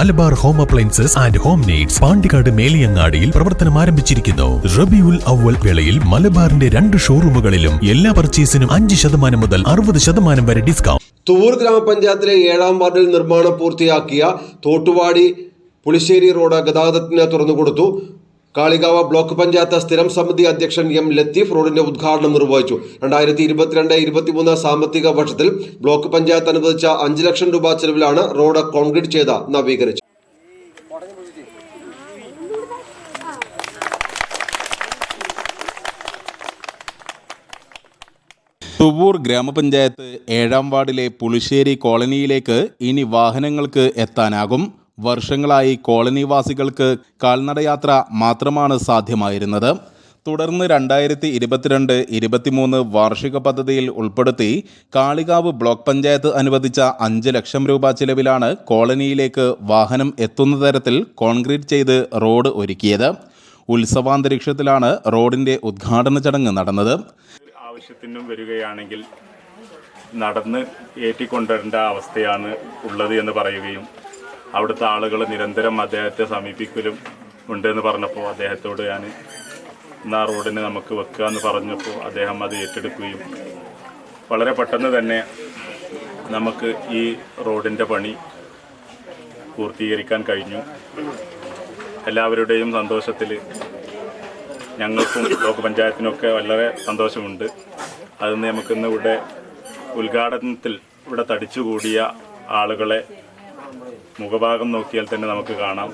Malabar home appliances and home needs Pandikkad മേലിയങ്ങാടിയിൽ പ്രവർത്തനം ആരംഭിച്ചിരിക്കുന്നു. റബിയുൽ അവൽ വേളയിൽ മലബാറിന്റെ രണ്ട് ഷോറൂമുകളിലും എല്ലാ പർച്ചേസിനും അഞ്ച് ശതമാനം മുതൽ അറുപത് ശതമാനം വരെ ഡിസ്കൗണ്ട്. തൂർ ഗ്രാമപഞ്ചായത്തിലെ ഏഴാം വാർഡിൽ നിർമ്മാണം പൂർത്തിയാക്കിയ തോട്ടുവാടി പുളിശ്ശേരി റോഡ് ഗതാഗതത്തിന് തുറന്നുകൊടുത്തു. കാളികാവ് ബ്ലോക്ക് പഞ്ചായത്ത് സ്ഥിരം സമിതി അധ്യക്ഷൻ എം ലത്തീഫ് റോഡിന്റെ ഉദ്ഘാടനം നിർവഹിച്ചു. രണ്ടായിരത്തി ഇരുപത്തിരണ്ട് ഇരുപത്തിമൂന്ന് സാമ്പത്തിക വർഷത്തിൽ ബ്ലോക്ക് പഞ്ചായത്ത് അനുവദിച്ച അഞ്ച് ലക്ഷം രൂപ ചെലവിലാണ് റോഡ് കോൺക്രീറ്റ് ചെയ്ത് നവീകരിച്ചത്. തുവൂർ ഗ്രാമപഞ്ചായത്ത് ഏഴാം വാർഡിലെ പുളിശ്ശേരി കോളനിയിലേക്ക് ഇനി വാഹനങ്ങൾക്ക് എത്താനാകും. വർഷങ്ങളായി കോളനിവാസികൾക്ക് കാൽനടയാത്ര മാത്രമാണ് സാധ്യമായിരുന്നത്. തുടർന്ന് രണ്ടായിരത്തി ഇരുപത്തിരണ്ട് ഇരുപത്തിമൂന്ന് വാർഷിക പദ്ധതിയിൽ ഉൾപ്പെടുത്തി കാളികാവ് ബ്ലോക്ക് പഞ്ചായത്ത് അനുവദിച്ച അഞ്ച് ലക്ഷം രൂപ ചിലവിലാണ് കോളനിയിലേക്ക് വാഹനം എത്തുന്ന തരത്തിൽ കോൺക്രീറ്റ് ചെയ്ത് റോഡ് ഒരുക്കിയത്. ഉത്സവാന്തരീക്ഷത്തിലാണ് റോഡിന്റെ ഉദ്ഘാടന ചടങ്ങ് നടന്നത്. ആവശ്യത്തിനും വരികയാണെങ്കിൽ നടന്ന് ഏറ്റിക്കൊണ്ടുവരേണ്ട അവസ്ഥയാണ് ഉള്ളത് എന്ന് പറയുകയും അവിടുത്തെ ആളുകൾ നിരന്തരം അദ്ദേഹത്തെ സമീപിക്കലും ഉണ്ടെന്ന് പറഞ്ഞപ്പോൾ അദ്ദേഹത്തോട് ഞാൻ ഇന്നാ റോഡിന് നമുക്ക് വെക്കുക എന്ന് പറഞ്ഞപ്പോൾ അദ്ദേഹം അത് ഏറ്റെടുക്കുകയും വളരെ പെട്ടെന്ന് തന്നെ നമുക്ക് ഈ റോഡിന്റെ പണി പൂർത്തീകരിക്കാൻ കഴിഞ്ഞു. എല്ലാവരുടെയും സന്തോഷത്തിൽ ഞങ്ങൾക്കും ബ്ലോക്ക് പഞ്ചായത്തിനൊക്കെ വളരെ സന്തോഷമുണ്ട്. അതിന് നമുക്കിന്ന് ഇവിടെ ഉദ്ഘാടനത്തിൽ ഇവിടെ തടിച്ചുകൂടിയ ആളുകളെ മുഖഭാഗം നോക്കിയാൽ തന്നെ നമുക്ക് കാണാം.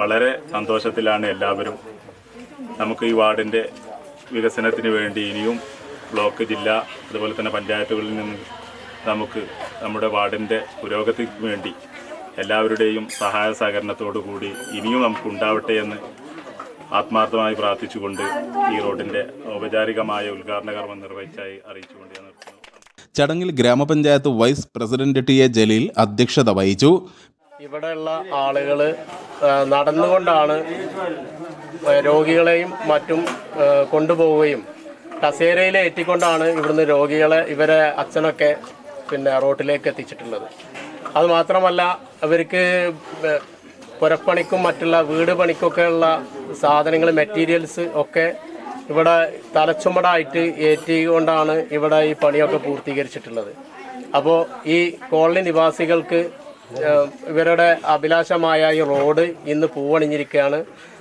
വളരെ സന്തോഷത്തിലാണ് എല്ലാവരും. നമുക്ക് ഈ വാർഡിന്റെ വികസനത്തിന് വേണ്ടി ഇനിയും ബ്ലോക്ക് ജില്ല അതുപോലെ തന്നെ പഞ്ചായത്തുകളിൽ നിന്ന് നമുക്ക് നമ്മുടെ വാർഡിന്റെ പുരോഗതിക്ക് വേണ്ടി എല്ലാവരുടെയും സഹായ സഹകരണത്തോടു കൂടി ഇനിയും നമുക്ക് ഉണ്ടാവട്ടെ എന്ന് ആത്മാർത്ഥമായി പ്രാർത്ഥിച്ചുകൊണ്ട് ഈ റോഡിന്റെ ഔപചാരികമായ ഉദ്ഘാടന കർമ്മം നിർവഹിച്ചായി അറിയിച്ചുകൊണ്ട് ഞാൻ ചടങ്ങിൽ ഗ്രാമപഞ്ചായത്ത് vice president T A Jaleel അധ്യക്ഷത വഹിച്ചു. ഇവിടെയുള്ള ആളുകൾ നടന്നുകൊണ്ടാണ് രോഗികളെയും മറ്റും കൊണ്ടുപോവുകയും കസേരയിൽ എത്തിക്കൊണ്ടാണ് ഇവിടുന്ന് രോഗികളെ ഇവരെ അച്ഛനൊക്കെ പിന്നെ റോട്ടിലേക്ക് എത്തിച്ചിട്ടുള്ളത്. അതുമാത്രമല്ല അവർക്ക് പുരപ്പണിക്കും മറ്റുള്ള വീട് പണിക്കൊക്കെയുള്ള സാധനങ്ങൾ മെറ്റീരിയൽസ് ഒക്കെ ഇവിടെ തലച്ചുമടായിട്ട് ഏറ്റിക്കൊണ്ടാണ് ഇവിടെ ഈ പണിയൊക്കെ പൂർത്തീകരിച്ചിട്ടുള്ളത്. അപ്പോൾ ഈ കോളനി നിവാസികൾക്ക് ഇവരുടെ അഭിലാഷമായ ഈ റോഡ് ഇന്ന് പൂവണിഞ്ഞിരിക്കുകയാണ്.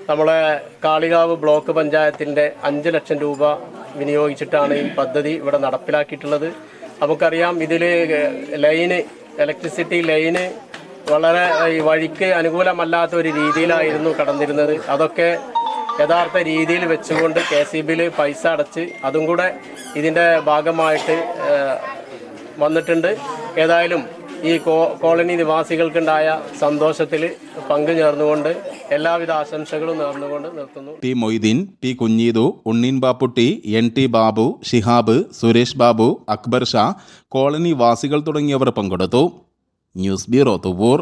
നമ്മളെ കാളികാവ് ബ്ലോക്ക് പഞ്ചായത്തിന്റെ അഞ്ച് ലക്ഷം രൂപ വിനിയോഗിച്ചിട്ടാണ് ഈ പദ്ധതി ഇവിടെ നടപ്പിലാക്കിയിട്ടുള്ളത്. നമുക്കറിയാം ഇതിൽ ലൈന് ഇലക്ട്രിസിറ്റി ലൈന് വളരെ ഈ വഴിക്ക് അനുകൂലമല്ലാത്ത ഒരു രീതിയിലായിരുന്നു കടന്നിരുന്നത്. അതൊക്കെ യഥാർത്ഥ രീതിയിൽ വെച്ചുകൊണ്ട് കെ സി ബിയിൽ പൈസ അടച്ച് അതും കൂടെ ഇതിന്റെ ഭാഗമായിട്ട് വന്നിട്ടുണ്ട്. ഏതായാലും ഈ കോളനി നിവാസികൾക്കുണ്ടായ സന്തോഷത്തിൽ പങ്കുചേർന്നുകൊണ്ട് എല്ലാവിധ ആശംസകളും നേർന്നുകൊണ്ട് നിർത്തുന്നു. P Moideen P Kunheethu Unneen Bapputty N T Babu Shihab Suresh Babu Akbar Shah colony വാസികൾ തുടങ്ങിയവർ പങ്കെടുത്തു. News bureau Thuvvur.